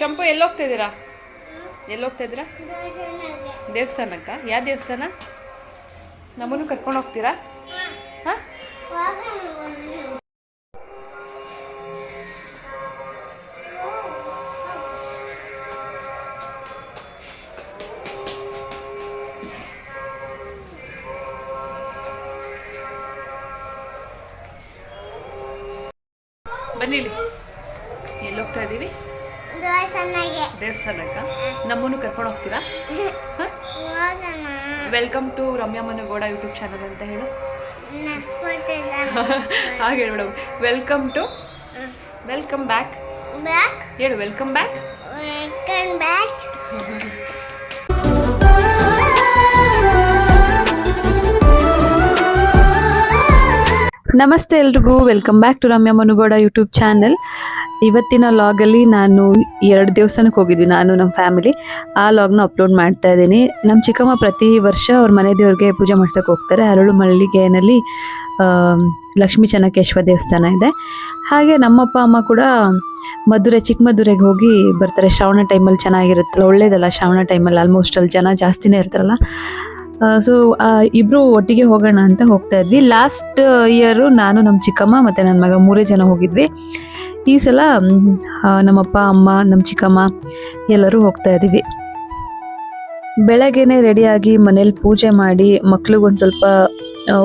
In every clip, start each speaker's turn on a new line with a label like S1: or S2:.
S1: ಚಂಪು ಎಲ್ಲಿ ಹೋಗ್ತಾ ಇದ್ದೀರಾ ಎಲ್ಲಿ ಹೋಗ್ತಾ ಇದ್ದೀರಾ. ದೇವಸ್ಥಾನಕ್ಕ ಯಾವ ದೇವಸ್ಥಾನ ನಮ್ಮನ್ನು ಕರ್ಕೊಂಡು ಹೋಗ್ತೀರಾ ಹಾಂ. ಬನ್ನಿ ಎಲ್ಲಿ ಹೋಗ್ತಾ ಇದ್ದೀವಿ. ದೇವಸ್ಥಾನಕ್ಕ? ನಮ್ಮನ್ನು ಕರ್ಕೊಂಡು ಹೋಗ್ತೀರಾ. Welcome to Ramya Managowda YouTube channel ಅಂತ ಹೇಳು. ಹಾಗೆ ಹೇಳು madam welcome to welcome back ಹೇಳು ವೆಲ್ಕಮ್ ಬ್ಯಾಕ್
S2: ವೆಲ್ಕಮ್ back.
S1: ನಮಸ್ತೆ ಎಲ್ರಿಗೂ. Welcome back to Ramya Manugowda YouTube channel ಇವತ್ತಿನ ಲಾಗಲ್ಲಿ ನಾನು ಎರಡು ದೇವಸ್ಥಾನಕ್ಕೆ ಹೋಗಿದ್ವಿ, ನಾನು ನಮ್ಮ ಫ್ಯಾಮಿಲಿ ಆ ಲಾಗ್ನ ಅಪ್ಲೋಡ್ ಮಾಡ್ತಾ ಇದ್ದೀನಿ. ನಮ್ಮ ಚಿಕ್ಕಮ್ಮ ಪ್ರತಿ ವರ್ಷ ಅವ್ರ ಮನೆ ದೇವ್ರಿಗೆ ಪೂಜೆ ಮಾಡ್ಸಕ್ಕೆ ಹೋಗ್ತಾರೆ. ಅರಳು ಮಲ್ಲಿಗೆನಲ್ಲಿ ಲಕ್ಷ್ಮೀ ಚೆನ್ನಕೇಶ್ವರ ದೇವಸ್ಥಾನ ಇದೆ. ಹಾಗೆ ನಮ್ಮಪ್ಪ ಅಮ್ಮ ಕೂಡ ಮಧುರೆ ಚಿಕ್ಕಮಧುರೆಗೆ ಹೋಗಿ ಬರ್ತಾರೆ. ಶ್ರಾವಣ ಟೈಮಲ್ಲಿ ಚೆನ್ನಾಗಿರುತ್ತಲ್ಲ, ಒಳ್ಳೇದಲ್ಲ ಶ್ರಾವಣ ಟೈಮಲ್ಲಿ ಆಲ್ಮೋಸ್ಟ್ ಅಲ್ಲಿ ಜನ ಜಾಸ್ತಿನೇ ಇರ್ತಾರಲ್ಲ. ಸೊ ಇಬ್ರು ಒಟ್ಟಿಗೆ ಹೋಗೋಣ ಅಂತ ಹೋಗ್ತಾ ಇದ್ವಿ. ಲಾಸ್ಟ್ ಇಯರು ನಾನು ನಮ್ಮ ಚಿಕ್ಕಮ್ಮ ಮತ್ತೆ ನನ್ನ ಮಗ ಮೂರೇ ಜನ ಹೋಗಿದ್ವಿ. ಈ ಸಲ ನಮ್ಮಪ್ಪ, ಅಮ್ಮ ನಮ್ಮ ಚಿಕ್ಕಮ್ಮ ಎಲ್ಲರೂ ಹೋಗ್ತಾ ಇದ್ದೀವಿ. ಬೆಳಗ್ಗೆನೆ ರೆಡಿಯಾಗಿ ಮನೇಲಿ ಪೂಜೆ ಮಾಡಿ, ಮಕ್ಳಿಗೊಂದು ಸ್ವಲ್ಪ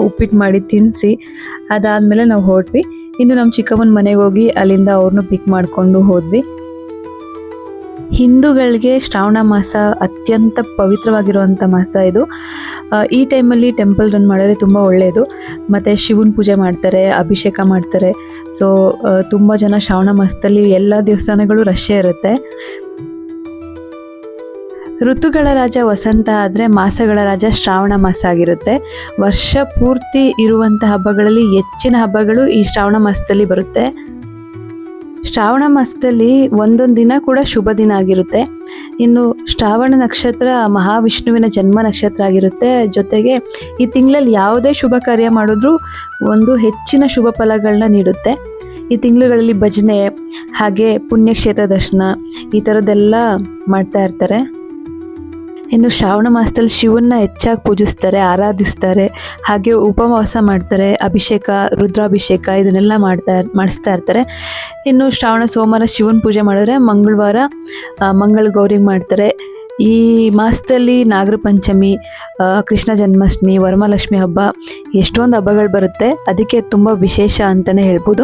S1: ಉಪ್ಪಿಟ್ಟು ಮಾಡಿ ತಿನ್ನಿಸಿ ಅದಾದಮೇಲೆ ನಾವು ಹೊರಟ್ವಿ. ಇನ್ನು ನಮ್ಮ ಚಿಕ್ಕಮ್ಮನ ಮನೆಗೆ ಹೋಗಿ ಅಲ್ಲಿಂದ ಅವ್ರನ್ನೂ ಪಿಕ್ ಮಾಡಿಕೊಂಡು ಹೋದ್ವಿ. ಹಿಂದೂಗಳಿಗೆ ಶ್ರಾವಣ ಮಾಸ ಅತ್ಯಂತ ಪವಿತ್ರವಾಗಿರುವಂಥ ಮಾಸ ಇದು. ಈ ಟೈಮಲ್ಲಿ ಟೆಂಪಲ್ ರನ್ ಮಾಡಿದ್ರೆ ತುಂಬ ಒಳ್ಳೆಯದು ಮತ್ತು ಶಿವನ ಪೂಜೆ ಮಾಡ್ತಾರೆ, ಅಭಿಷೇಕ ಮಾಡ್ತಾರೆ. ಸೊ ತುಂಬ ಜನ ಶ್ರಾವಣ ಮಾಸದಲ್ಲಿ ಎಲ್ಲ ದೇವಸ್ಥಾನಗಳು ರಶ್ಶೇ ಇರುತ್ತೆ. ಋತುಗಳ ರಾಜ ವಸಂತ ಆದರೆ ಮಾಸಗಳ ರಾಜ ಶ್ರಾವಣ ಮಾಸ ಆಗಿರುತ್ತೆ. ವರ್ಷ ಪೂರ್ತಿ ಇರುವಂಥ ಹಬ್ಬಗಳಲ್ಲಿ ಹೆಚ್ಚಿನ ಹಬ್ಬಗಳು ಈ ಶ್ರಾವಣ ಮಾಸದಲ್ಲಿ ಬರುತ್ತೆ. ಶ್ರಾವಣ ಮಾಸದಲ್ಲಿ ಒಂದೊಂದು ದಿನ ಕೂಡ ಶುಭ ದಿನ ಆಗಿರುತ್ತೆ. ಇನ್ನು ಶ್ರಾವಣ ನಕ್ಷತ್ರ, ಮಹಾವಿಷ್ಣುವಿನ ಜನ್ಮ ನಕ್ಷತ್ರ ಆಗಿರುತ್ತೆ. ಜೊತೆಗೆ ಈ ತಿಂಗಳಲ್ಲಿ ಯಾವುದೇ ಶುಭ ಕಾರ್ಯ ಮಾಡಿದ್ರೂ ಒಂದು ಹೆಚ್ಚಿನ ಶುಭ ಫಲಗಳನ್ನ ನೀಡುತ್ತೆ. ಈ ತಿಂಗಳುಗಳಲ್ಲಿ ಭಜನೆ, ಹಾಗೆ ಪುಣ್ಯಕ್ಷೇತ್ರ ದರ್ಶನ, ಈ ಥರದ್ದೆಲ್ಲ ಮಾಡ್ತಾ ಇರ್ತಾರೆ. ಇನ್ನು ಶ್ರಾವಣ ಮಾಸದಲ್ಲಿ ಶಿವನ್ನ ಹೆಚ್ಚಾಗಿ ಪೂಜಿಸ್ತಾರೆ, ಆರಾಧಿಸ್ತಾರೆ. ಹಾಗೆ ಉಪವಾಸ ಮಾಡ್ತಾರೆ, ಅಭಿಷೇಕ, ರುದ್ರಾಭಿಷೇಕ ಇದನ್ನೆಲ್ಲ ಮಾಡ್ತಾ, ಮಾಡಿಸ್ತಾ ಇರ್ತಾರೆ. ಇನ್ನು ಶ್ರಾವಣ ಸೋಮವಾರ ಶಿವನ ಪೂಜೆ ಮಾಡಿದ್ರೆ ಮಂಗಳವಾರ ಮಂಗಳ ಗೌರಿಗೆ ಮಾಡ್ತಾರೆ. ಈ ಮಾಸದಲ್ಲಿ ನಾಗರ ಪಂಚಮಿ ಕೃಷ್ಣ ಜನ್ಮಾಷ್ಟಮಿ ವರಮಹಾಲಕ್ಷ್ಮಿ ಹಬ್ಬ, ಎಷ್ಟೊಂದು ಹಬ್ಬಗಳು ಬರುತ್ತೆ. ಅದಕ್ಕೆ ತುಂಬ ವಿಶೇಷ ಅಂತಲೇ ಹೇಳ್ಬೋದು.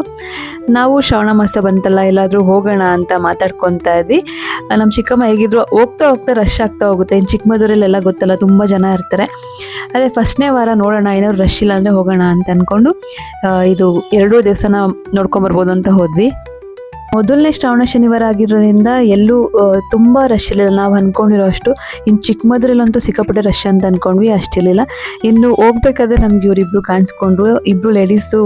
S1: ನಾವು ಶ್ರಾವಣ ಮಾಸ ಬಂತಲ್ಲ, ಎಲ್ಲಾದರೂ ಹೋಗೋಣ ಅಂತ ಮಾತಾಡ್ಕೊತಾ ಇದ್ವಿ. ನಮ್ಮ ಚಿಕ್ಕಮ್ಮ ಹೇಗಿದ್ರು, ಹೋಗ್ತಾ ಹೋಗ್ತಾ ರಶ್ ಆಗ್ತಾ ಹೋಗುತ್ತೆ. ಇನ್ನು ಚಿಕ್ಕಮದೂರಲ್ಲೆಲ್ಲ ಗೊತ್ತಲ್ಲ, ತುಂಬ ಜನ ಇರ್ತಾರೆ. ಅದೇ ಫಸ್ಟ್ನೇ ವಾರ ನೋಡೋಣ, ಏನಾದ್ರು ರಶ್ ಇಲ್ಲ ಅಂದರೆ ಹೋಗೋಣ ಅಂತ ಅಂದ್ಕೊಂಡು ಇದು ಎರಡೂ ದಿವಸನ ನೋಡ್ಕೊಂಬರ್ಬೋದು ಅಂತ ಹೋದ್ವಿ. ಮೊದಲನೇ ಶ್ರಾವಣ ಶನಿವಾರ ಆಗಿರೋದ್ರಿಂದ ಎಲ್ಲೂ ತುಂಬ ರಶ್ ಇರಲಿಲ್ಲ ನಾವು ಅಂದ್ಕೊಂಡಿರೋ ಅಷ್ಟು. ಇನ್ನು ಚಿಕ್ಕಮದ್ರಲ್ಲಂತೂ ಸಿಕ್ಕಾಪಟ್ಟೆ ರಶ್ ಅಂತ ಅಂದ್ಕೊಂಡ್ವಿ ಅಷ್ಟಿರಲಿಲ್ಲ ಇನ್ನು ಹೋಗ್ಬೇಕಾದ್ರೆ ನಮ್ಗೆ ಇವರಿಬ್ರು ಕಾಣಿಸ್ಕೊಂಡ್ರು. ಇಬ್ರು ಲೇಡೀಸು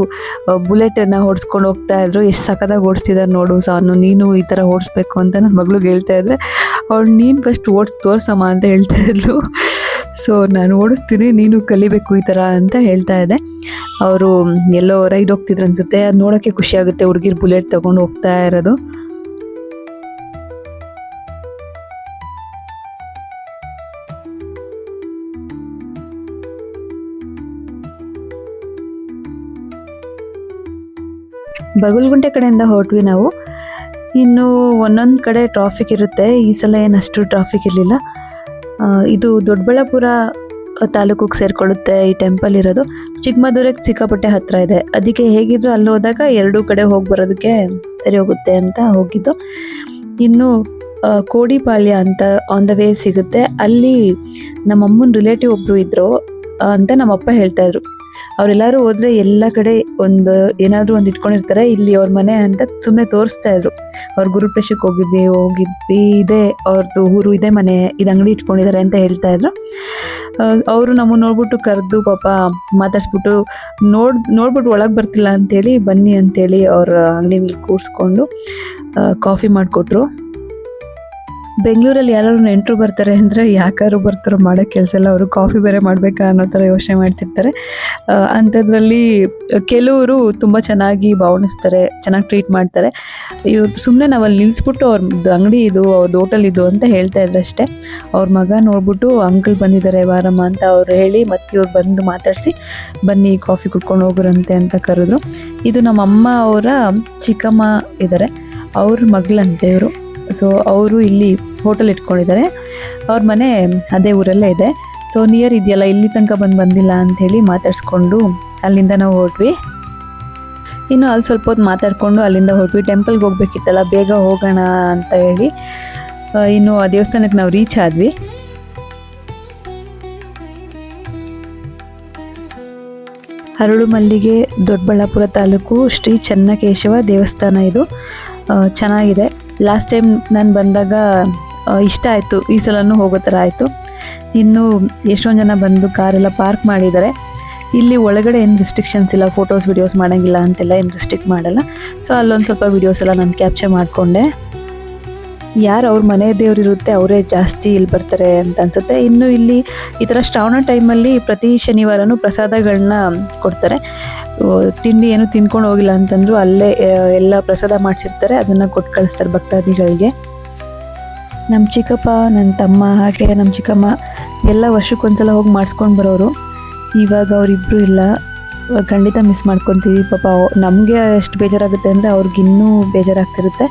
S1: ಬುಲೆಟನ್ನು ಓಡಿಸ್ಕೊಂಡು ಹೋಗ್ತಾ ಇದ್ರು. ಎಷ್ಟು ಸಖತ್ತಾಗಿ ಓಡಿಸಿದಾರೆ ನೋಡು ಸಾನು, ನೀನು ಈ ಥರ ಓಡಿಸ್ಬೇಕು ಅಂತ ನನ್ನ ಮಗಳಿಗೆ ಹೇಳ್ತಾ ಇದ್ರೆ, ಅವಳು ನೀನು ಫಸ್ಟ್ ಓಡಿಸ್, ತೋರ್ಸಮ್ಮ ಅಂತ ಹೇಳ್ತಾ ಇದ್ಲು. ಸೊ ನಾನು ಓಡಿಸ್ತೀನಿ, ನೀನು ಕಲಿಬೇಕು ಈ ಥರ ಅಂತ ಹೇಳ್ತಾ ಇದೆ ಅವರು ಎಲ್ಲೋ ರೈಡ್ ಹೋಗ್ತಿದ್ರು ಅನ್ಸುತ್ತೆ, ಅದು ನೋಡೋಕ್ಕೆ ಖುಷಿ ಆಗುತ್ತೆ, ಹುಡುಗಿರ್ ಬುಲೆಟ್ ತಗೊಂಡು ಹೋಗ್ತಾ ಇರೋದು. ಬಗಲ್ಗುಂಟೆ ಕಡೆಯಿಂದ ಹೊರಟ್ವಿ ನಾವು. ಇನ್ನು ಒಂದೊಂದು ಕಡೆ ಟ್ರಾಫಿಕ್ ಇರುತ್ತೆ, ಈ ಸಲ ಏನಷ್ಟು ಟ್ರಾಫಿಕ್ ಇರಲಿಲ್ಲ. ಇದು ದೊಡ್ಡಬಳ್ಳಾಪುರ ತಾಲೂಕಿಗೆ ಸೇರ್ಕೊಳ್ಳುತ್ತೆ ಈ ಟೆಂಪಲ್ ಇರೋದು. ಚಿಕ್ಕಮದೂರಕ್ಕೆ ಸಿಕ್ಕಾಪಟ್ಟೆ ಹತ್ರ ಇದೆ. ಅದಕ್ಕೆ ಹೇಗಿದ್ರು ಅಲ್ಲಿ ಹೋದಾಗ ಎರಡೂ ಕಡೆ ಹೋಗಿ ಬರೋದಕ್ಕೆ ಸರಿ ಹೋಗುತ್ತೆ ಅಂತ ಹೋಗಿದ್ದು. ಇನ್ನು ಕೋಡಿಪಾಳ್ಯ ಅಂತ ಆನ್ ದ ವೇ ಸಿಗುತ್ತೆ. ಅಲ್ಲಿ ನಮ್ಮಮ್ಮನ ರಿಲೇಟಿವ್ ಒಬ್ಬರು ಇದ್ದರು ಅಂತ ನಮ್ಮಪ್ಪ ಹೇಳ್ತಾ ಇದ್ರು. ಅವರೆಲ್ಲರೂ ಹೋದ್ರೆ ಎಲ್ಲ ಕಡೆ ಒಂದು ಏನಾದರೂ ಒಂದು ಇಟ್ಕೊಂಡಿರ್ತಾರೆ. ಇಲ್ಲಿ ಅವ್ರ ಮನೆ ಅಂತ ಸುಮ್ಮನೆ ತೋರಿಸ್ತಾ ಇದ್ರು. ಅವ್ರ ಗುರುಪ್ರಶಕ್ಕೆ ಹೋಗಿದ್ವಿ ಹೋಗಿದ್ವಿ, ಇದೇ ಅವ್ರದ್ದು ಊರು, ಇದೇ ಮನೆ, ಇದು ಅಂಗಡಿ ಇಟ್ಕೊಂಡಿದ್ದಾರೆ ಅಂತ ಹೇಳ್ತಾ ಇದ್ರು. ಅವರು ನಮ್ಮನ್ನು ನೋಡ್ಬಿಟ್ಟು ಕರೆದು ಪಾಪ ಮಾತಾಡ್ಸ್ಬಿಟ್ಟು, ನೋಡ್, ನೋಡ್ಬಿಟ್ಟು ಒಳಗೆ ಬರ್ತಿಲ್ಲ ಅಂತೇಳಿ ಬನ್ನಿ ಅಂತೇಳಿ ಅವ್ರ ಅಂಗಡಿ ಕೂರಿಸ್ಕೊಂಡು ಕಾಫಿ ಮಾಡಿಕೊಟ್ರು. ಬೆಂಗಳೂರಲ್ಲಿ ಯಾರು ನೆಂಟರು ಬರ್ತಾರೆ ಅಂದರೆ ಯಾಕಾದ್ರು ಬರ್ತಾರೋ ಮಾಡೋ ಕೆಲಸ ಎಲ್ಲ ಅವರು ಕಾಫಿ ಬೇರೆ ಮಾಡಬೇಕಾ ಅನ್ನೋ ಥರ ಯೋಚನೆ ಮಾಡ್ತಿರ್ತಾರೆ. ಅಂಥದ್ರಲ್ಲಿ ಕೆಲವರು ತುಂಬ ಚೆನ್ನಾಗಿ ಭಾವನಿಸ್ತಾರೆ, ಚೆನ್ನಾಗಿ ಟ್ರೀಟ್ ಮಾಡ್ತಾರೆ. ಇವ್ರು ಸುಮ್ಮನೆ ನಾವು ಅಲ್ಲಿ ನಿಲ್ಲಿಸ್ಬಿಟ್ಟು ಅವ್ರದ್ದು ಅಂಗಡಿ ಇದು ಅವ್ರದ್ದು ಹೋಟೆಲ್ ಇದು ಅಂತ ಹೇಳ್ತಾ ಇದ್ರು ಅಷ್ಟೇ. ಅವ್ರ ಮಗ ನೋಡ್ಬಿಟ್ಟು ಅಂಕಲ್ ಬಂದಿದ್ದಾರೆ, ವಾರಮ್ಮ ಅಂತ ಅವ್ರು ಹೇಳಿ ಮತ್ತೆ ಇವ್ರು ಬಂದು ಮಾತಾಡಿಸಿ, ಬನ್ನಿ ಕಾಫಿ ಕುಡ್ಕೊಂಡು ಹೋಗ್ರಂತೆ ಅಂತ ಕರೆದ್ರು. ಇದು ನಮ್ಮ ಅಮ್ಮ ಅವರ ಚಿಕ್ಕಮ್ಮ ಇದ್ದಾರೆ, ಅವ್ರ ಮಗಳಂತೆ ಇವರು. ಸೊ ಅವರು ಇಲ್ಲಿ ಹೋಟೆಲ್ ಇಟ್ಕೊಂಡಿದ್ದಾರೆ. ಅವ್ರ ಮನೆ ಅದೇ ಊರಲ್ಲೇ ಇದೆ. ಸೊ ನಿಯರ್ ಇದೆಯಲ್ಲ, ಇಲ್ಲಿ ತನಕ ಬಂದು ಬಂದಿಲ್ಲ ಅಂಥೇಳಿ ಮಾತಾಡಿಸ್ಕೊಂಡು ಅಲ್ಲಿಂದ ನಾವು ಹೊರಟ್ವಿ ಇನ್ನು ಅಲ್ಲಿ ಸ್ವಲ್ಪ ಹೊತ್ತು ಮಾತಾಡಿಕೊಂಡು ಅಲ್ಲಿಂದ ಹೊರಟ್ವಿ ಟೆಂಪಲ್ಗೆ ಹೋಗ್ಬೇಕಿತ್ತಲ್ಲ, ಬೇಗ ಹೋಗೋಣ ಅಂತ ಹೇಳಿ. ಇನ್ನು ಆ ದೇವಸ್ಥಾನಕ್ಕೆ ನಾವು ರೀಚ್ ಆದ್ವಿ. ಅರಳು ಮಲ್ಲಿಗೆ ದೊಡ್ಡಬಳ್ಳಾಪುರ ತಾಲೂಕು ಶ್ರೀ ಚನ್ನಕೇಶವ ದೇವಸ್ಥಾನ ಇದು. ಚೆನ್ನಾಗಿದೆ. ಲಾಸ್ಟ್ ಟೈಮ್ ನಾನು ಬಂದಾಗ ಇಷ್ಟ ಆಯಿತು. ಈ ಸಲನೂ ಹೋಗೋ ಥರ ಆಯಿತು. ಇನ್ನು ಎಷ್ಟೊಂದು ಜನ ಬಂದು ಕಾರೆಲ್ಲ ಪಾರ್ಕ್ ಮಾಡಿದ್ದಾರೆ. ಇಲ್ಲಿ ಒಳಗಡೆ ಏನು ರಿಸ್ಟ್ರಿಕ್ಷನ್ಸ್ ಇಲ್ಲ ಫೋಟೋಸ್ ವಿಡಿಯೋಸ್ ಮಾಡೋಂಗಿಲ್ಲ ಅಂತೆಲ್ಲ ಏನು ರಿಸ್ಟ್ರಿಕ್ಟ್ ಮಾಡಲ್ಲ. ಸೊ ಅಲ್ಲೊಂದು ಸ್ವಲ್ಪ ವಿಡಿಯೋಸ್ ಎಲ್ಲ ನಾನು ಕ್ಯಾಪ್ಚರ್ ಮಾಡಿಕೊಂಡೆ. ಯಾರು ಅವ್ರ ಮನೆ ದೇವ್ರು ಇರುತ್ತೆ, ಅವರೇ ಜಾಸ್ತಿ ಇಲ್ಲಿ ಬರ್ತಾರೆ ಅಂತ ಅನ್ಸುತ್ತೆ. ಇನ್ನು ಇಲ್ಲಿ ಈ ಥರ ಶ್ರಾವಣ ಟೈಮಲ್ಲಿ ಪ್ರತಿ ಶನಿವಾರನೂ ಪ್ರಸಾದಗಳನ್ನ ಕೊಡ್ತಾರೆ. ತಿಂಡಿ ಏನು ತಿನ್ಕೊಂಡು ಹೋಗಿಲ್ಲ ಅಂತಂದ್ರು ಅಲ್ಲೇ ಎಲ್ಲ ಪ್ರಸಾದ ಮಾಡಿಸಿರ್ತಾರೆ, ಅದನ್ನ ಕೊಟ್ಟು ಕಳಿಸ್ತಾರೆ ಭಕ್ತಾದಿಗಳಿಗೆ. ನಮ್ಮ ಚಿಕ್ಕಪ್ಪ ನನ್ನ ತಮ್ಮ, ಹಾಗೆ ನಮ್ಮ ಚಿಕ್ಕಮ್ಮ, ಎಲ್ಲ ವರ್ಷಕ್ಕೊಂದ್ಸಲ ಹೋಗಿ ಮಾಡಿಸ್ಕೊಂಡು ಬರೋರು. ಇವಾಗ ಅವರಿಬ್ರು ಇಲ್ಲ. ಖಂಡಿತ ಮಿಸ್ ಮಾಡ್ಕೊತೀವಿ, ಪಾಪ ನಮಗೆ ಎಷ್ಟು ಬೇಜಾರಾಗುತ್ತೆ ಅಂದರೆ ಅವ್ರಿಗಿನ್ನೂ ಬೇಜಾರಾಗ್ತಿರುತ್ತೆ.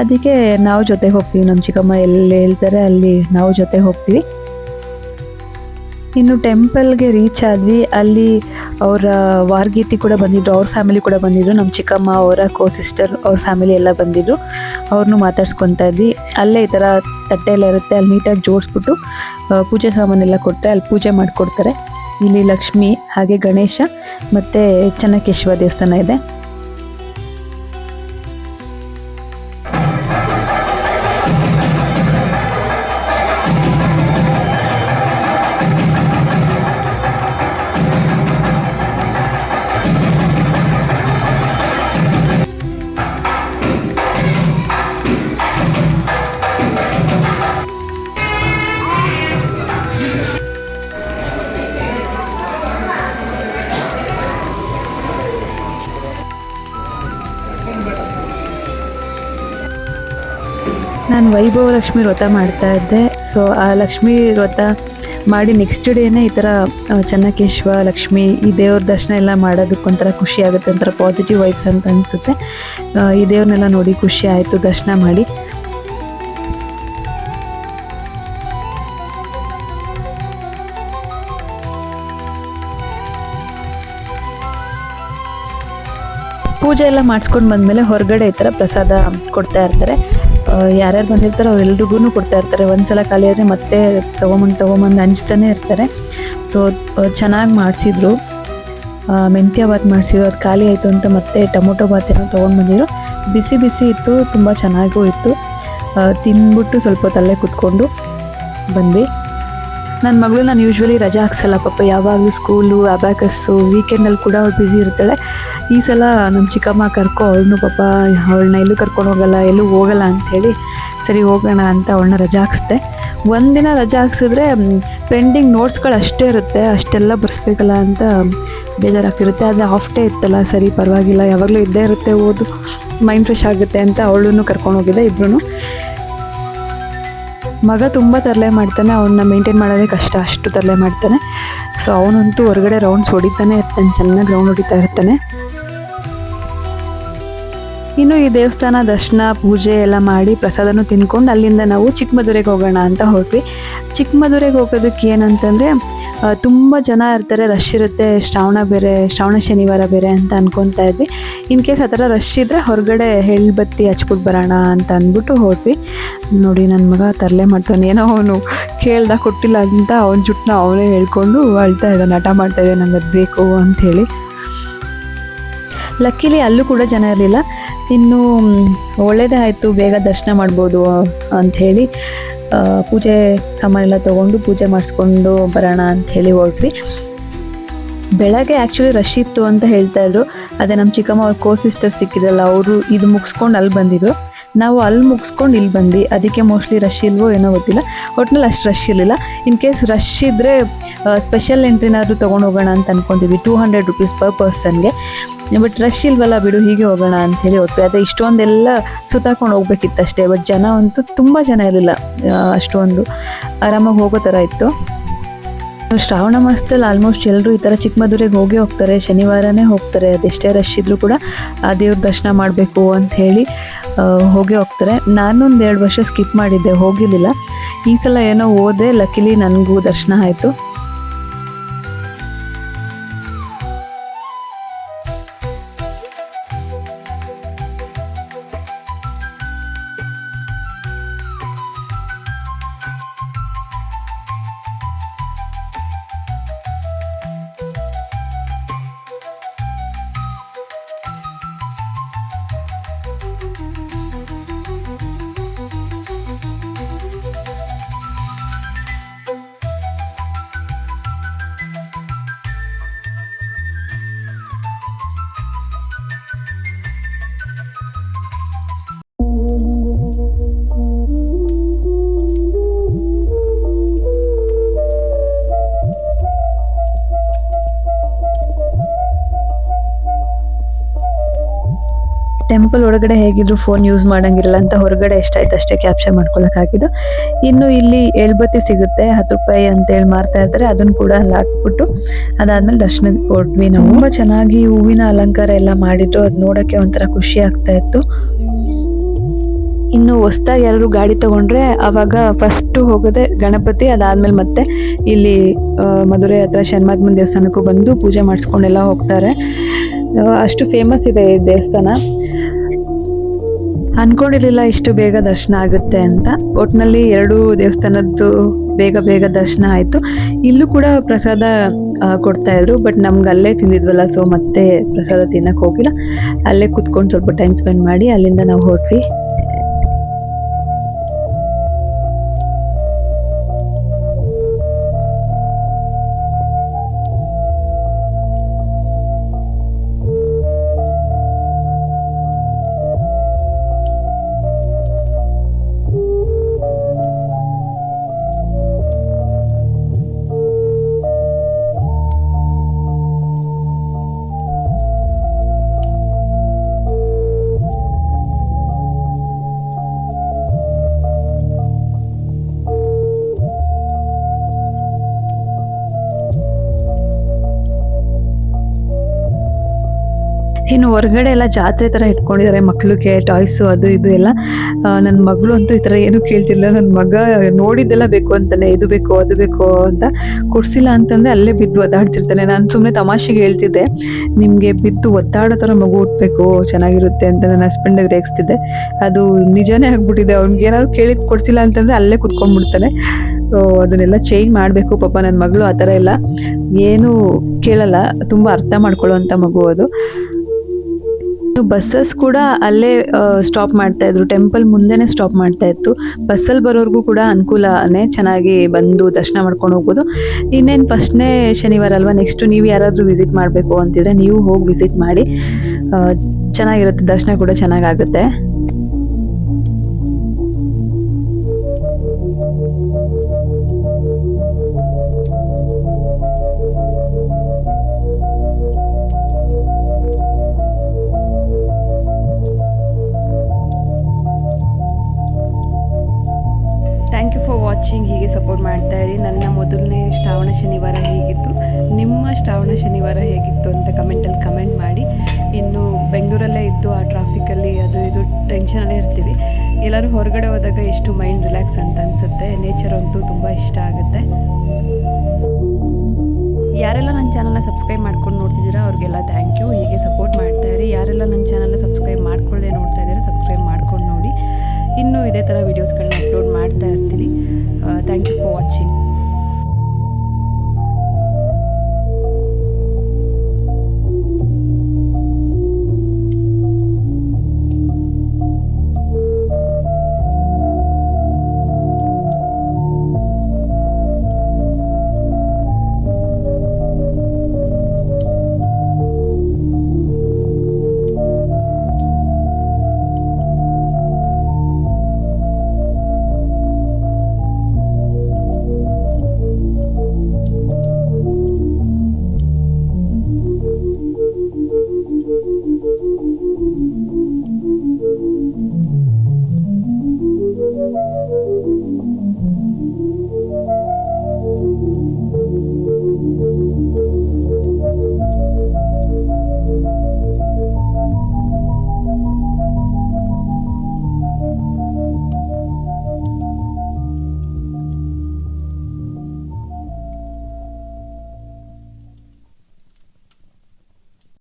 S1: ಅದಕ್ಕೆ ನಾವು ಜೊತೆಗೆ ಹೋಗ್ತೀವಿ ನಮ್ಮ ಚಿಕ್ಕಮ್ಮ ಎಲ್ಲಿ ಹೇಳ್ತಾರೆ ಅಲ್ಲಿ ನಾವು ಜೊತೆಗೆ ಹೋಗ್ತೀವಿ. ಇನ್ನು ಟೆಂಪಲ್ಗೆ ರೀಚ್ ಆದ್ವಿ. ಅಲ್ಲಿ ಅವರ ವಾರ್ಗೀತಿ ಕೂಡ ಬಂದಿದ್ರು, ಅವ್ರ ಫ್ಯಾಮಿಲಿ ಕೂಡ ಬಂದಿದ್ರು. ನಮ್ಮ ಚಿಕ್ಕಮ್ಮ, ಅವರ ಕೋ ಸಿಸ್ಟರ್ ಅವ್ರ ಫ್ಯಾಮಿಲಿ ಎಲ್ಲ ಬಂದಿದ್ರು. ಅವ್ರನ್ನೂ ಮಾತಾಡ್ಸ್ಕೊತಾ ಇದ್ವಿ. ಅಲ್ಲೇ ಈ ಥರ ತಟ್ಟೆ ಇರುತ್ತೆ, ಅಲ್ಲಿ ನೀಟಾಗಿ ಜೋಡಿಸ್ಬಿಟ್ಟು ಪೂಜೆ ಸಾಮಾನೆಲ್ಲ ಕೊಟ್ಟರೆ ಅಲ್ಲಿ ಪೂಜೆ ಮಾಡಿಕೊಡ್ತಾರೆ. ಇಲ್ಲಿ ಲಕ್ಷ್ಮಿ, ಹಾಗೆ ಗಣೇಶ, ಮತ್ತು ಚನ್ನಕೇಶವ ದೇವಸ್ಥಾನ ಇದೆ. ವೈಭವ ಲಕ್ಷ್ಮಿ ವ್ರತ ಮಾಡ್ತಾ ಇದ್ದೆ. ಸೊ ಆ ಲಕ್ಷ್ಮಿ ವ್ರತ ಮಾಡಿ ನೆಕ್ಸ್ಟ್ ಡೇನೇ ಈ ಥರ ಚೆನ್ನಕೇಶ್ವ, ಲಕ್ಷ್ಮಿ ಈ ದೇವ್ರ ದರ್ಶನ ಎಲ್ಲ ಮಾಡೋದಕ್ಕೆ ಒಂಥರ ಖುಷಿ ಆಗುತ್ತೆ, ಒಂಥರ ಪಾಸಿಟಿವ್ ವೈಬ್ಸ್ ಅಂತ ಅನಿಸುತ್ತೆ. ಈ ದೇವ್ರನ್ನೆಲ್ಲ ನೋಡಿ ಖುಷಿ ಆಯಿತು, ದರ್ಶನ ಮಾಡಿ. ಪೂಜೆ ಎಲ್ಲ ಮಾಡಿಸ್ಕೊಂಡು ಬಂದಮೇಲೆ ಹೊರಗಡೆ ಈ ಥರ ಪ್ರಸಾದ ಕೊಡ್ತಾ ಇರ್ತಾರೆ. ಯಾರ್ಯಾರು ಬಂದಿರ್ತಾರೋ ಅವ್ರೆಲ್ರಿಗೂ ಕೊಡ್ತಾ ಇರ್ತಾರೆ. ಒಂದ್ಸಲ ಖಾಲಿ ಆದರೆ ಮತ್ತೆ ತೊಗೊಂಬಂದು ತೊಗೊಂಬಂದು ಹಂಚ್ತಾನೆ ಇರ್ತಾರೆ. ಸೊ ಚೆನ್ನಾಗಿ ಮಾಡಿಸಿದ್ರು. ಮೆಂತ್ಯ ಬಾತ್ ಮಾಡಿಸಿದ್ರು. ಅದು ಖಾಲಿ ಆಯಿತು ಅಂತ ಮತ್ತೆ ಟೊಮೊಟೊ ಬಾತ್ ಏನೋ ತೊಗೊಂಡ್ಬಂದಿದ್ರು ಬಿಸಿ ಬಿಸಿ ಇತ್ತು, ತುಂಬ ಚೆನ್ನಾಗೂ ಇತ್ತು. ತಿಂದ್ಬಿಟ್ಟು ಸ್ವಲ್ಪ ತಲೆ ಕುತ್ಕೊಂಡು ಬಂದ್ವಿ. ನನ್ನ ಮಗಳು ನಾನು ಯೂಶ್ವಲಿ ರಜಾ ಹಾಕ್ಸಲ್ಲ ಪಾಪ. ಯಾವಾಗಲೂ ಸ್ಕೂಲು ಅಬ್ಯಾಕಸ್ಸು ವೀಕೆಂಡಲ್ಲಿ ಕೂಡ ಅವಳು ಬ್ಯುಸಿ ಇರ್ತಾಳೆ. ಈ ಸಲ ನಮ್ಮ ಚಿಕ್ಕಮ್ಮ ಕರ್ಕೊ, ಅವಳನ್ನು ಪಾಪ ಅವಳನ್ನ ಎಲ್ಲೂ ಕರ್ಕೊಂಡು ಹೋಗಲ್ಲ, ಎಲ್ಲೂ ಹೋಗಲ್ಲ ಅಂಥೇಳಿ ಸರಿ ಹೋಗೋಣ ಅಂತ ಅವಳನ್ನ ರಜಾ ಹಾಕ್ಸ್ದೆ. ಒಂದಿನ ರಜಾ ಹಾಕ್ಸಿದ್ರೆ ಪೆಂಡಿಂಗ್ ನೋಟ್ಸ್ಗಳು ಅಷ್ಟೇ ಇರುತ್ತೆ, ಅಷ್ಟೆಲ್ಲ ಬರ್ಸ್ಬೇಕಲ್ಲ ಅಂತ ಬೇಜಾರಾಗ್ತಿರುತ್ತೆ. ಆದರೆ ಆಫ್ ಡೇ ಇತ್ತಲ್ಲ, ಸರಿ ಪರವಾಗಿಲ್ಲ, ಯಾವಾಗಲೂ ಇದ್ದೇ ಇರುತ್ತೆ ಓದು ಮೈಂಡ್ ಫ್ರೆಶ್ ಆಗುತ್ತೆ ಅಂತ ಅವಳನ್ನು ಕರ್ಕೊಂಡು ಹೋಗಿದ್ದೆ ಇಬ್ರು ಮಗ ತುಂಬ ತರಲೆ ಮಾಡ್ತಾನೆ ಅವನ್ನ ಮೇಂಟೈನ್ ಮಾಡೋದೇ ಕಷ್ಟ, ಅಷ್ಟು ತರಲೆ ಮಾಡ್ತಾನೆ. ಸೊ ಅವನಂತೂ ಹೊರಗಡೆ ರೌಂಡ್ಸ್ ಹೊಡಿತಾನೆ ಇರ್ತಾನೆ, ಚೆನ್ನಾಗಿ ರೌಂಡ್ ಹೊಡಿತಾ ಇರ್ತಾನೆ. ಇನ್ನು ಈ ದೇವಸ್ಥಾನ ದರ್ಶನ, ಪೂಜೆ ಎಲ್ಲ ಮಾಡಿ ಪ್ರಸಾದನೂ ತಿನ್ಕೊಂಡು ಅಲ್ಲಿಂದ ನಾವು ಚಿಕ್ಕಮದುರೆಗೆ ಹೋಗೋಣ ಅಂತ ಹೊರಟ್ವಿ ಚಿಕ್ಕಮದುರೆಗೆ ಹೋಗೋದಕ್ಕೆ ಏನಂತಂದರೆ ತುಂಬ ಜನ ಇರ್ತಾರೆ. ರಶ್ ಇರುತ್ತೆ. ಶ್ರಾವಣ ಬೇರೆ, ಶ್ರಾವಣ ಶನಿವಾರ ಬೇರೆ ಅಂತ ಅನ್ಕೊತಾ ಇದ್ವಿ. ಇನ್ ಕೇಸ್ ಆ ಥರ ರಶ್ ಇದ್ದರೆ ಹೊರಗಡೆ ಬತ್ತಿ ಹಚ್ಬಿಟ್ಟು ಬರೋಣ ಅಂತ ಅಂದ್ಬಿಟ್ಟು ಹೋದ್ವಿ. ನೋಡಿ ನನ್ನ ಮಗ ತರಲೆ ಮಾಡ್ತಾನೆ. ಏನೋ ಅವನು ಕೇಳ್ದ ಕೊಟ್ಟಿಲ್ಲ ಅಂತ ಅವನ ಜುಟ್ಟನ್ನ ಅವನೇ ಹೇಳ್ಕೊಂಡು ಅಳ್ತಾ ಇದ್ದಾನೆ. ಹಠ ಮಾಡ್ತಾ ಇದ್ದಾನೆ. ನಂಗೆ ಅದು ಬೇಕು ಅಂಥೇಳಿ ಲಕ್ಕಿಲಿ ಅಲ್ಲೂ ಕೂಡ ಜನ ಇರಲಿಲ್ಲ. ಇನ್ನು ಒಳ್ಳೇದೇ ಆಯಿತು ಬೇಗ ದರ್ಶನ ಮಾಡ್ಬೋದು ಅಂಥೇಳಿ ಪೂಜೆ ಸಾಮಾನೆಲ್ಲ ತೊಗೊಂಡು ಪೂಜೆ ಮಾಡಿಸ್ಕೊಂಡು ಬರೋಣ ಅಂತ ಹೇಳಿ ಹೊರಟ್ವಿ. ಬೆಳಗ್ಗೆ ಆ್ಯಕ್ಚುಲಿ ರಶ್ ಇತ್ತು ಅಂತ ಹೇಳ್ತಾ ಇದ್ರು. ಅದೇ ನಮ್ಮ ಚಿಕ್ಕಮ್ಮ ಅವ್ರ ಕೋ ಸಿಸ್ಟರ್ ಸಿಕ್ಕಿದ್ರಲ್ಲ, ಅವರು ಇದು ಮುಗಿಸ್ಕೊಂಡು ಅಲ್ಲಿ ಬಂದಿದ್ರು. ನಾವು ಅಲ್ಲಿ ಮುಗಿಸ್ಕೊಂಡು ಇಲ್ಲಿ ಬಂದ್ವಿ. ಅದಕ್ಕೆ ಮೋಸ್ಟ್ಲಿ ರಶ್ ಇಲ್ವೋ ಏನೋ ಗೊತ್ತಿಲ್ಲ. ಒಟ್ನಲ್ಲಿ ಅಷ್ಟು ರಶ್ ಇರಲಿಲ್ಲ. ಇನ್ ಕೇಸ್ ರಶ್ ಇದ್ದರೆ ಸ್ಪೆಷಲ್ ಎಂಟ್ರಿನಾದರೂ ತೊಗೊಂಡು ಹೋಗೋಣ ಅಂತ ಅನ್ಕೊಂತೀವಿ ಟೂ ಹಂಡ್ರೆಡ್ ರುಪೀಸ್ ಪರ್ ಪರ್ಸನ್ಗೆ ಬಟ್ ರಶ್ ಇಲ್ವಲ್ಲ ಬಿಡು, ಹೀಗೆ ಹೋಗೋಣ ಅಂಥೇಳಿ ಹೋದ್ವಿ ಅದೇ ಇಷ್ಟೊಂದೆಲ್ಲ ಸುತ್ತಾಕೊಂಡು ಹೋಗ್ಬೇಕಿತ್ತಷ್ಟೇ ಬಟ್ ಜನ ಅಂತೂ ತುಂಬ ಜನ ಇರಲಿಲ್ಲ ಅಷ್ಟೊಂದು. ಆರಾಮಾಗಿ ಹೋಗೋ ಥರ ಇತ್ತು. ಶ್ರಾವಣ ಮಾಸದಲ್ಲಿ ಆಲ್ಮೋಸ್ಟ್ ಎಲ್ಲರೂ ಈ ಥರ ಚಿಕ್ಕಮದುರೆಗೆ ಹೋಗಿ ಹೋಗ್ತಾರೆ, ಶನಿವಾರನೇ ಹೋಗ್ತಾರೆ, ಅದೆಷ್ಟೇ ರಶ್ ಇದ್ರೂ ಕೂಡ ಆ ದೇವ್ರ ದರ್ಶನ ಮಾಡಬೇಕು ಅಂತ ಹೇಳಿ ಹೋಗಿ ಹೋಗೇ ಹೋಗ್ತಾರೆ. ನಾನೊಂದು ಎರಡು ವರ್ಷ ಸ್ಕಿಪ್ ಮಾಡಿದ್ದೆ, ಹೋಗಿರಲಿಲ್ಲ. ಈ ಸಲ ಏನೋ ಓದೆ ಲಕ್ಕಿಲಿ ನನಗೂ ದರ್ಶನ ಆಯಿತು. ಟೆಂಪಲ್ ಒಳಗಡೆ ಹೇಗಿದ್ರು ಫೋನ್ ಯೂಸ್ ಮಾಡಂಗಿರಲ್ಲ ಅಂತ ಹೊರಗಡೆ ಎಷ್ಟಾಯ್ತು ಅಷ್ಟೇ ಕ್ಯಾಪ್ಚರ್ ಮಾಡ್ಕೊಳಕ್ಕಾಗಿದ್ದು ಇನ್ನು ಇಲ್ಲಿ ಎಳ್ಬತ್ತಿ ಸಿಗುತ್ತೆ ಹತ್ತು ರೂಪಾಯಿ ಅಂತೇಳಿ ಮಾರ್ತಾ ಇರ್ತಾರೆ ಅದನ್ನು ಕೂಡ ಅಲ್ಲಿ ಹಾಕ್ಬಿಟ್ಟು ಅದಾದ್ಮೇಲೆ ದರ್ಶನಕ್ಕೆ ಕೊಟ್ವಿ ನಾವು. ತುಂಬ ಚೆನ್ನಾಗಿ ಹೂವಿನ ಅಲಂಕಾರ ಎಲ್ಲ ಮಾಡಿದ್ರು ಅದು ನೋಡೋಕ್ಕೆ ಒಂಥರ ಖುಷಿ ಆಗ್ತಾ ಇತ್ತು. ಇನ್ನು ಹೊಸ್ದಾಗಿ ಯಾರು ಗಾಡಿ ತಗೊಂಡ್ರೆ ಅವಾಗ ಫಸ್ಟ್ ಹೋಗೋದೆ ಗಣಪತಿ ಅದಾದ್ಮೇಲೆ ಮತ್ತೆ ಇಲ್ಲಿ ಮಧುರೆ ಹತ್ರ ಶನ್ಮಾತ್ಮನ್ ದೇವಸ್ಥಾನಕ್ಕೂ ಬಂದು ಪೂಜೆ ಮಾಡಿಸ್ಕೊಂಡೆಲ್ಲ ಹೋಗ್ತಾರೆ. ಅಷ್ಟು ಫೇಮಸ್ ಇದೆ ಈ ದೇವಸ್ಥಾನ. ಅನ್ಕೊಂಡಿರ್ಲಿಲ್ಲ ಇಷ್ಟು ಬೇಗ ದರ್ಶನ ಆಗುತ್ತೆ ಅಂತ. ಒಟ್ನಲ್ಲಿ ಎರಡು ದೇವಸ್ಥಾನದ್ದು ಬೇಗ ಬೇಗ ದರ್ಶನ ಆಯಿತು. ಇಲ್ಲೂ ಕೂಡ ಪ್ರಸಾದ ಕೊಡ್ತಾ ಇದ್ರು, ಬಟ್ ನಮ್ಗೆ ಅಲ್ಲೇ ತಿಂದಿದ್ವಲ್ಲ ಸೊ ಮತ್ತೆ ಪ್ರಸಾದ ತಿನ್ನಕ್ಕೆ ಹೋಗಿಲ್ಲ. ಅಲ್ಲೇ ಕುತ್ಕೊಂಡು ಸ್ವಲ್ಪ ಟೈಮ್ ಸ್ಪೆಂಡ್ ಮಾಡಿ, ಅಲ್ಲಿಂದ ನಾವು ಹೊರಟ್ವಿ. ಇನ್ನು ಹೊರಗಡೆ ಎಲ್ಲ ಜಾತ್ರೆ ಥರ ಇಟ್ಕೊಂಡಿದ್ದಾರೆ ಮಕ್ಳಿಗೆ ಟಾಯ್ಸು ಅದು ಇದು ಎಲ್ಲ. ನನ್ನ ಮಗಳು ಅಂತೂ ಈ ಥರ ಏನೂ ಕೇಳ್ತಿಲ್ಲ ನನ್ನ ಮಗ ನೋಡಿದ್ದೆಲ್ಲ ಬೇಕು ಅಂತಾನೆ, ಇದು ಬೇಕು, ಅದು ಬೇಕು ಅಂತ ಕೊಡ್ಸಿಲ್ಲ ಅಂತಂದ್ರೆ ಅಲ್ಲೇ ಬಿದ್ದು ಒದ್ದಾಡ್ತಿರ್ತಾನೆ. ನಾನು ಸುಮ್ಮನೆ ತಮಾಷೆಗೆ ಹೇಳ್ತಿದ್ದೆ, ನಿಮಗೆ ಬಿದ್ದು ಒದ್ದಾಡೋ ಥರ ಮಗು ಹುಟ್ಬೇಕು, ಚೆನ್ನಾಗಿರುತ್ತೆ ಅಂತ ನನ್ನ ಹಸ್ಬೆಂಡಿಗೆ ರೇಗಿಸ್ತಿದ್ದೆ. ಅದು ನಿಜನೇ ಆಗ್ಬಿಟ್ಟಿದೆ. ಅವ್ನಿಗೆ ಏನಾದ್ರು ಕೇಳಿದ್ ಕೊಡ್ಸಿಲ್ಲ ಅಂತಂದ್ರೆ ಅಲ್ಲೇ ಕುತ್ಕೊಂಡ್ಬಿಡ್ತಾನೆ. ಅದನ್ನೆಲ್ಲ ಚೇಂಜ್ ಮಾಡಬೇಕು ಪಾಪ ನನ್ನ ಮಗಳು ಆ ಥರ ಎಲ್ಲ. ಏನು ಕೇಳಲ್ಲ, ತುಂಬ ಅರ್ಥ ಮಾಡ್ಕೊಳ್ಳುವಂತ ಮಗು ಅದು. ಬಸ್ಸಸ್ ಕೂಡ ಅಲ್ಲೇ ಸ್ಟಾಪ್ ಮಾಡ್ತಾ ಇದ್ರು. ಟೆಂಪಲ್ ಮುಂದೆನೆ ಸ್ಟಾಪ್ ಮಾಡ್ತಾ ಇತ್ತು. ಬಸ್ಸಲ್ಲಿ ಬರೋರ್ಗೂ ಕೂಡ ಅನುಕೂಲನೇ ಚೆನ್ನಾಗಿ ಬಂದು ದರ್ಶನ ಮಾಡ್ಕೊಂಡು ಹೋಗ್ಬೋದು. ಇನ್ನೇನು ಫಸ್ಟ್ನೇ ಶನಿವಾರ ಅಲ್ವಾ ನೆಕ್ಸ್ಟ್ ನೀವು ಯಾರಾದರೂ ವಿಸಿಟ್ ಮಾಡಬೇಕು ಅಂತಿದ್ರೆ ನೀವು ಹೋಗಿ ವಿಸಿಟ್ ಮಾಡಿ ಚೆನ್ನಾಗಿರುತ್ತೆ. ದರ್ಶನ ಕೂಡ ಚೆನ್ನಾಗಾಗುತ್ತೆ. ಟೆನ್ಷನಲ್ಲೇ ಇರ್ತೀವಿ. ಎಲ್ಲರೂ ಹೊರಗಡೆ ಹೋದಾಗ ಎಷ್ಟು ಮೈಂಡ್ ರಿಲ್ಯಾಕ್ಸ್ ಅಂತ ಅನಿಸುತ್ತೆ. ನೇಚರ್ ಅಂತೂ ತುಂಬ ಇಷ್ಟ ಆಗುತ್ತೆ. ಯಾರೆಲ್ಲ ನನ್ನ ಚಾನಲ್ನ ಸಬ್ಸ್ಕ್ರೈಬ್ ಮಾಡ್ಕೊಂಡು ನೋಡ್ತಿದ್ದೀರಾ, ಅವ್ರಿಗೆಲ್ಲ ಥ್ಯಾಂಕ್ ಯು ಹೀಗೆ ಸಪೋರ್ಟ್ ಮಾಡ್ತಾ ಇರಿ. ಯಾರೆಲ್ಲ ನನ್ನ ಚಾನಲ್ನ ಸಬ್ಸ್ಕ್ರೈಬ್ ಮಾಡ್ಕೊಳ್ಳದೆ ನೋಡ್ತಾ ಇದ್ದೀರಾ ಸಬ್ಸ್ಕ್ರೈಬ್ ಮಾಡ್ಕೊಂಡು ನೋಡಿ. ಇನ್ನೂ ಇದೇ ಥರ ವೀಡಿಯೋಸ್ಗಳನ್ನ ಅಪ್ಲೋಡ್ ಮಾಡ್ತಾ ಇರ್ತೀನಿ. Thank you for watching